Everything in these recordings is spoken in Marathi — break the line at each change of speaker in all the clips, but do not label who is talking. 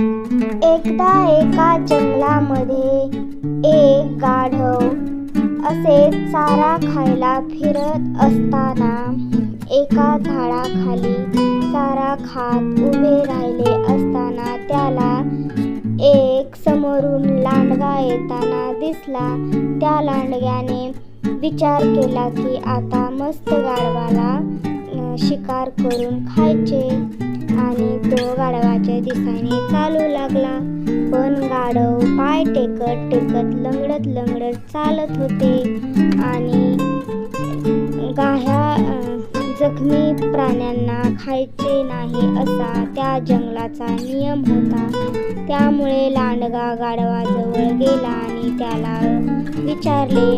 एकदा एका जंगलामध्ये एक गाढव असे चारा खायला फिरत असताना एका झाडाखाली चारा खात उभे राहिले असताना त्याला एक समोरून लांडगा येताना दिसला. त्या लांडग्याने विचार केला की आता मस्त गाढवाला शिकार करून खायचे. आणि तो गाढवा दिसाने चालू लागला. पण गाढव पाय टेकत टेकत लंगडत लंगडत चालत होते. आणि गाह्या जखमी प्राण्यांना खायचे नाही असा त्या जंगलाचा नियम होता. त्यामुळे लांडगा गाढवाजवळ गेला आणि त्याला विचारले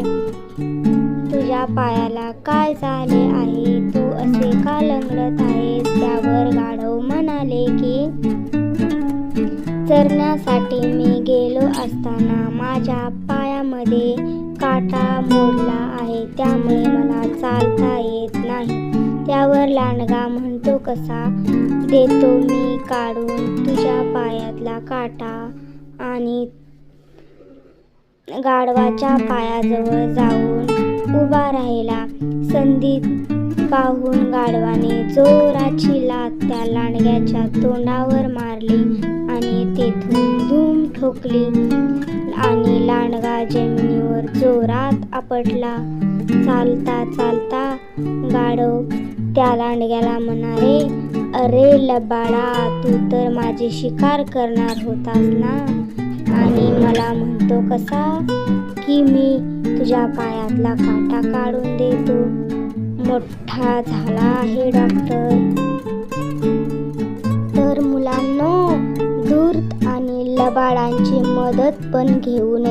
तुझ्या पायाला काय झाले आहे? तू असे का लंगडत आहेस? त्यावर गाढव म्हणाले की चरण्यासाठी मी गेलो असताना माझ्या पायामध्ये काटा मोडला आहे. त्यामुळे मला चालता येत नाही. त्यावर लांडगा म्हणतो कसा? देतो मी काढून तुझ्या पायातला काटा आणि गाढवाच्या पायाजवळ जाऊन उभा राहिला. संधी पाहून गाढवाने जोराची लात त्या लांडग्याच्या तोंडावर मारली. त्याने तेथून धूम ठोकली आणि लांडगा जमिनीवर जोरात आपटला. चालता चालता गाढव त्या लांडग्याला म्हणाले अरे लबाडा तू तर माझी शिकार करणार होतास ना? आणि मला म्हणतो कसा की मी तुझ्या पायातला काटा काढून देतो. मोठा झाला आहे डॉक्टर. तर बाळांची मदत पण घेऊ नये.